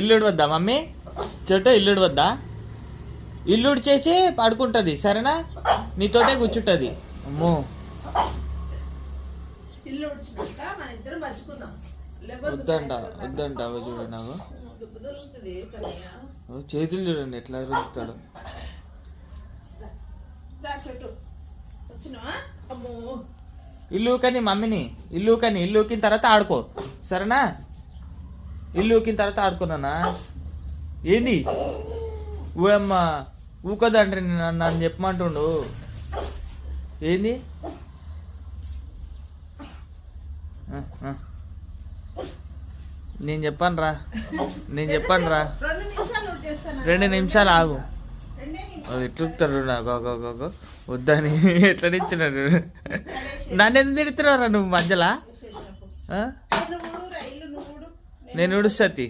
ఇల్లుడు వద్దా మమ్మీ? చెట్టు ఇల్లుడు వద్దా? ఇల్లుడు చేసి పడుకుంటుంది సరేనా? నీతోటే కూర్చుంటుంది. అమ్మో. వద్దంట చూడు నాకు. చేతులు చూడండి ఎట్లా అమ్మో. ఇల్లు కానీ మమ్మీని. ఇల్లు కానీ ఇల్లు ఊకిన తర్వాత ఆడుకో. సరేనా? ఇల్లు ఊకిన తర్వాత ఆడుకున్నానా? ఏంది? ఊయమ్మ ఊకోదండ్రి నన్ను నన్ను చెప్పమంటుండు. ఏంది. నేను చెప్పాను రా నేను చెప్పాను రా రెండు నిమిషాలు ఆగు. ఎట్లుతారు నాకు. వద్దని ఎట్లా నిచ్చినారు నన్ను ఎందుకు తిడుతున్నారా నువ్వు మధ్యలో? నేను ఉడుస్తుంది